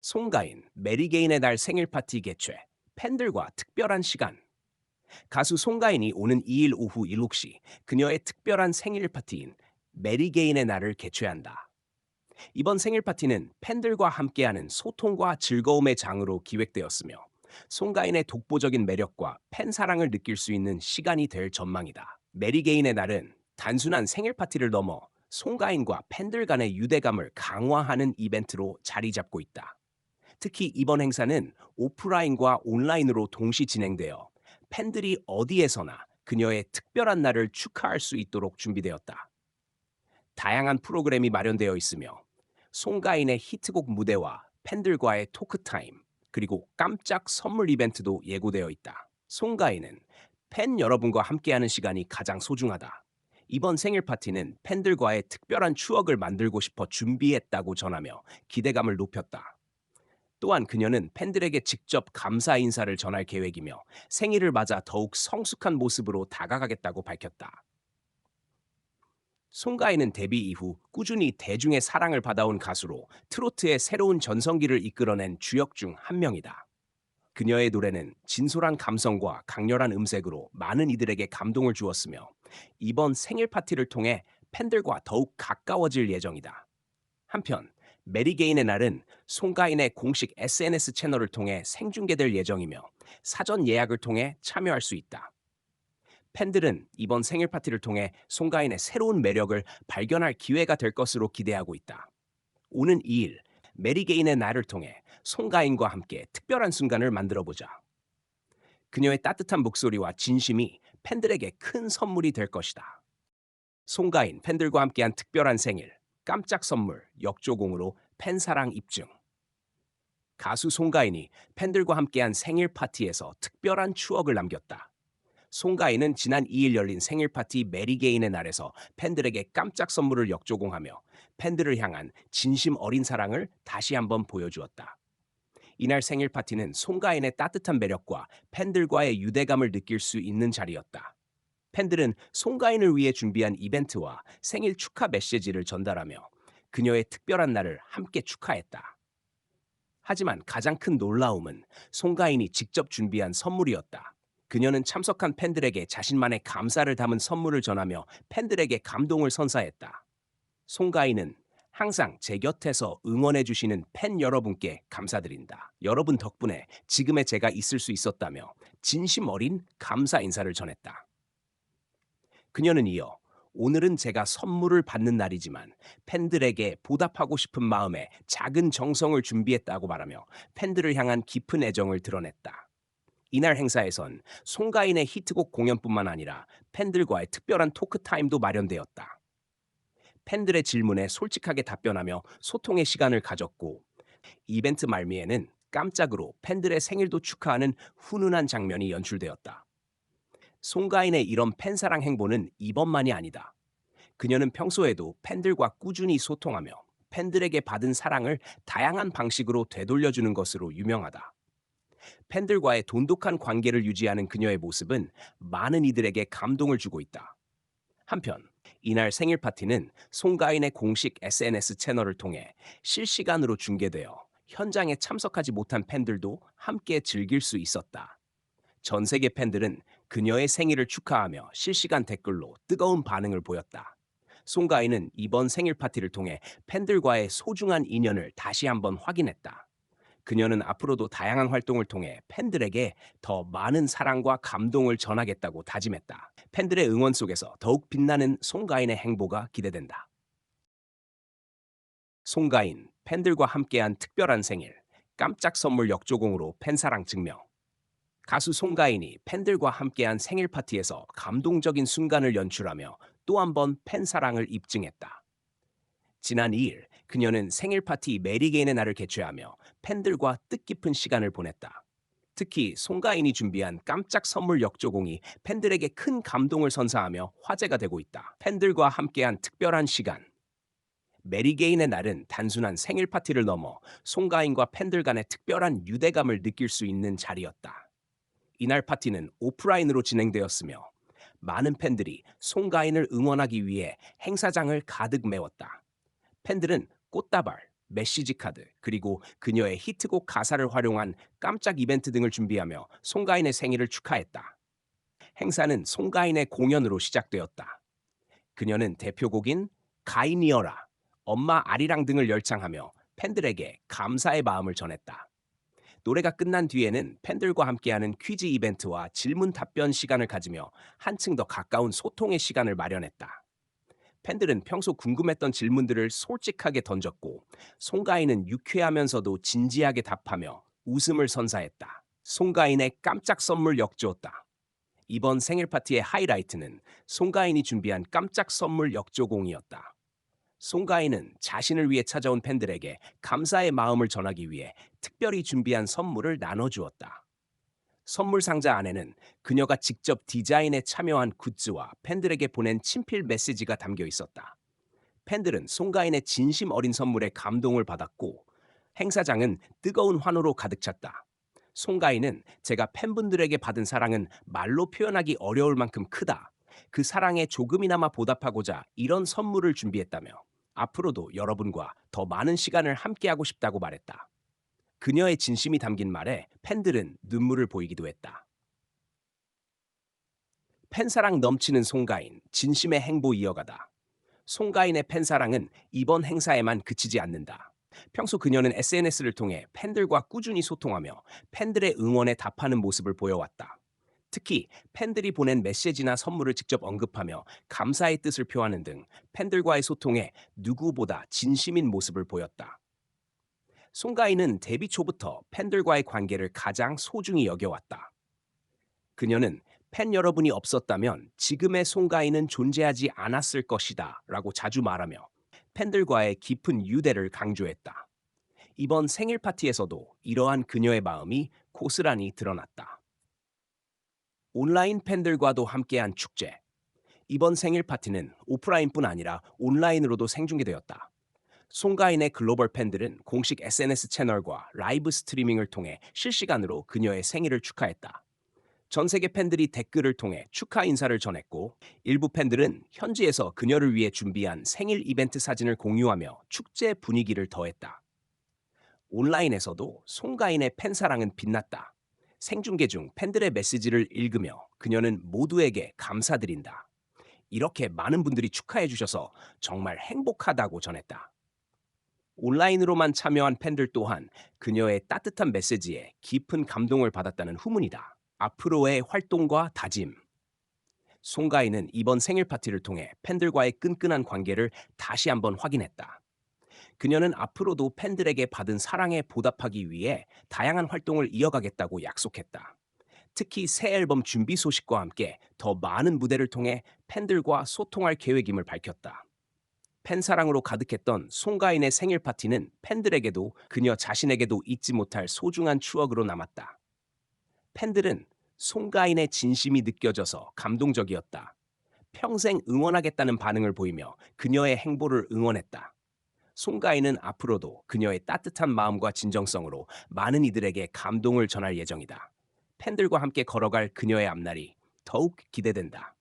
송가인, 메리게인의 날 생일 파티 개최, 팬들과 특별한 시간. 가수 송가인이 오는 2일 오후 7시 그녀의 특별한 생일 파티인 메리게인의 날을 개최한다. 이번 생일 파티는 팬들과 함께하는 소통과 즐거움의 장으로 기획되었으며 송가인의 독보적인 매력과 팬 사랑을 느낄 수 있는 시간이 될 전망이다. 메리게인의 날은 단순한 생일 파티를 넘어 송가인과 팬들 간의 유대감을 강화하는 이벤트로 자리 잡고 있다. 특히 이번 행사는 오프라인과 온라인으로 동시 진행되어 팬들이 어디에서나 그녀의 특별한 날을 축하할 수 있도록 준비되었다. 다양한 프로그램이 마련되어 있으며 송가인의 히트곡 무대와 팬들과의 토크 타임, 그리고 깜짝 선물 이벤트도 예고되어 있다. 송가인은 팬 여러분과 함께하는 시간이 가장 소중하다. 이번 생일 파티는 팬들과의 특별한 추억을 만들고 싶어 준비했다고 전하며 기대감을 높였다. 또한 그녀는 팬들에게 직접 감사 인사를 전할 계획이며 생일을 맞아 더욱 성숙한 모습으로 다가가겠다고 밝혔다. 송가인은 데뷔 이후 꾸준히 대중의 사랑을 받아온 가수로 트로트의 새로운 전성기를 이끌어낸 주역 중 한 명이다. 그녀의 노래는 진솔한 감성과 강렬한 음색으로 많은 이들에게 감동을 주었으며 이번 생일 파티를 통해 팬들과 더욱 가까워질 예정이다. 한편 메리 게인의 날은 송가인의 공식 SNS 채널을 통해 생중계될 예정이며 사전 예약을 통해 참여할 수 있다. 팬들은 이번 생일 파티를 통해 송가인의 새로운 매력을 발견할 기회가 될 것으로 기대하고 있다. 오는 2일 메리 게인의 날을 통해 송가인과 함께 특별한 순간을 만들어 보자. 그녀의 따뜻한 목소리와 진심이 팬들에게 큰 선물이 될 것이다. 송가인 팬들과 함께한 특별한 생일, 깜짝 선물, 역조공으로 팬사랑 입증. 가수 송가인이 팬들과 함께한 생일 파티에서 특별한 추억을 남겼다. 송가인은 지난 2일 열린 생일 파티 메리게인의 날에서 팬들에게 깜짝 선물을 역조공하며 팬들을 향한 진심 어린 사랑을 다시 한번 보여주었다. 이날 생일 파티는 송가인의 따뜻한 매력과 팬들과의 유대감을 느낄 수 있는 자리였다. 팬들은 송가인을 위해 준비한 이벤트와 생일 축하 메시지를 전달하며 그녀의 특별한 날을 함께 축하했다. 하지만 가장 큰 놀라움은 송가인이 직접 준비한 선물이었다. 그녀는 참석한 팬들에게 자신만의 감사를 담은 선물을 전하며 팬들에게 감동을 선사했다. 송가인은 항상 제 곁에서 응원해주시는 팬 여러분께 감사드린다. 여러분 덕분에 지금의 제가 있을 수 있었다며 진심 어린 감사 인사를 전했다. 그녀는 이어 오늘은 제가 선물을 받는 날이지만 팬들에게 보답하고 싶은 마음에 작은 정성을 준비했다고 말하며 팬들을 향한 깊은 애정을 드러냈다. 이날 행사에선 송가인의 히트곡 공연뿐만 아니라 팬들과의 특별한 토크 타임도 마련되었다. 팬들의 질문에 솔직하게 답변하며 소통의 시간을 가졌고 이벤트 말미에는 깜짝으로 팬들의 생일도 축하하는 훈훈한 장면이 연출되었다. 송가인의 이런 팬사랑 행보는 이번만이 아니다. 그녀는 평소에도 팬들과 꾸준히 소통하며 팬들에게 받은 사랑을 다양한 방식으로 되돌려주는 것으로 유명하다. 팬들과의 돈독한 관계를 유지하는 그녀의 모습은 많은 이들에게 감동을 주고 있다. 한편 이날 생일 파티는 송가인의 공식 SNS 채널을 통해 실시간으로 중계되어 현장에 참석하지 못한 팬들도 함께 즐길 수 있었다. 전 세계 팬들은 그녀의 생일을 축하하며 실시간 댓글로 뜨거운 반응을 보였다. 송가인은 이번 생일 파티를 통해 팬들과의 소중한 인연을 다시 한번 확인했다. 그녀는 앞으로도 다양한 활동을 통해 팬들에게 더 많은 사랑과 감동을 전하겠다고 다짐했다. 팬들의 응원 속에서 더욱 빛나는 송가인의 행보가 기대된다. 송가인, 팬들과 함께한 특별한 생일, 깜짝 선물 역조공으로 팬사랑 증명. 가수 송가인이 팬들과 함께한 생일 파티에서 감동적인 순간을 연출하며 또 한 번 팬 사랑을 입증했다. 지난 2일 그녀는 생일 파티 메리게인의 날을 개최하며 팬들과 뜻깊은 시간을 보냈다. 특히 송가인이 준비한 깜짝 선물 역조공이 팬들에게 큰 감동을 선사하며 화제가 되고 있다. 팬들과 함께한 특별한 시간. 메리게인의 날은 단순한 생일 파티를 넘어 송가인과 팬들 간의 특별한 유대감을 느낄 수 있는 자리였다. 이날 파티는 오프라인으로 진행되었으며 많은 팬들이 송가인을 응원하기 위해 행사장을 가득 메웠다. 팬들은 꽃다발, 메시지 카드, 그리고 그녀의 히트곡 가사를 활용한 깜짝 이벤트 등을 준비하며 송가인의 생일을 축하했다. 행사는 송가인의 공연으로 시작되었다. 그녀는 대표곡인 가인이어라, 엄마 아리랑 등을 열창하며 팬들에게 감사의 마음을 전했다. 노래가 끝난 뒤에는 팬들과 함께하는 퀴즈 이벤트와 질문 답변 시간을 가지며 한층 더 가까운 소통의 시간을 마련했다. 팬들은 평소 궁금했던 질문들을 솔직하게 던졌고 송가인은 유쾌하면서도 진지하게 답하며 웃음을 선사했다. 송가인의 깜짝 선물 역주었다. 이번 생일 파티의 하이라이트는 송가인이 준비한 깜짝 선물 역조공이었다. 송가인은 자신을 위해 찾아온 팬들에게 감사의 마음을 전하기 위해 특별히 준비한 선물을 나눠주었다. 선물 상자 안에는 그녀가 직접 디자인에 참여한 굿즈와 팬들에게 보낸 친필 메시지가 담겨 있었다. 팬들은 송가인의 진심 어린 선물에 감동을 받았고 행사장은 뜨거운 환호로 가득 찼다. 송가인은 제가 팬분들에게 받은 사랑은 말로 표현하기 어려울 만큼 크다. 그 사랑에 조금이나마 보답하고자 이런 선물을 준비했다며 앞으로도 여러분과 더 많은 시간을 함께하고 싶다고 말했다. 그녀의 진심이 담긴 말에 팬들은 눈물을 보이기도 했다. 팬사랑 넘치는 송가인, 진심의 행보 이어가다. 송가인의 팬사랑은 이번 행사에만 그치지 않는다. 평소 그녀는 SNS를 통해 팬들과 꾸준히 소통하며 팬들의 응원에 답하는 모습을 보여왔다. 특히 팬들이 보낸 메시지나 선물을 직접 언급하며 감사의 뜻을 표하는 등 팬들과의 소통에 누구보다 진심인 모습을 보였다. 송가인은 데뷔 초부터 팬들과의 관계를 가장 소중히 여겨왔다. 그녀는 팬 여러분이 없었다면 지금의 송가인은 존재하지 않았을 것이다 라고 자주 말하며 팬들과의 깊은 유대를 강조했다. 이번 생일 파티에서도 이러한 그녀의 마음이 고스란히 드러났다. 온라인 팬들과도 함께한 축제. 이번 생일 파티는 오프라인뿐 아니라 온라인으로도 생중계되었다. 송가인의 글로벌 팬들은 공식 SNS 채널과 라이브 스트리밍을 통해 실시간으로 그녀의 생일을 축하했다. 전 세계 팬들이 댓글을 통해 축하 인사를 전했고 일부 팬들은 현지에서 그녀를 위해 준비한 생일 이벤트 사진을 공유하며 축제 분위기를 더했다. 온라인에서도 송가인의 팬사랑은 빛났다. 생중계 중 팬들의 메시지를 읽으며 그녀는 모두에게 감사드린다. 이렇게 많은 분들이 축하해 주셔서 정말 행복하다고 전했다. 온라인으로만 참여한 팬들 또한 그녀의 따뜻한 메시지에 깊은 감동을 받았다는 후문이다. 앞으로의 활동과 다짐. 송가인은 이번 생일 파티를 통해 팬들과의 끈끈한 관계를 다시 한번 확인했다. 그녀는 앞으로도 팬들에게 받은 사랑에 보답하기 위해 다양한 활동을 이어가겠다고 약속했다. 특히 새 앨범 준비 소식과 함께 더 많은 무대를 통해 팬들과 소통할 계획임을 밝혔다. 팬 사랑으로 가득했던 송가인의 생일 파티는 팬들에게도 그녀 자신에게도 잊지 못할 소중한 추억으로 남았다. 팬들은 송가인의 진심이 느껴져서 감동적이었다. 평생 응원하겠다는 반응을 보이며 그녀의 행보를 응원했다. 송가인은 앞으로도 그녀의 따뜻한 마음과 진정성으로 많은 이들에게 감동을 전할 예정이다. 팬들과 함께 걸어갈 그녀의 앞날이 더욱 기대된다.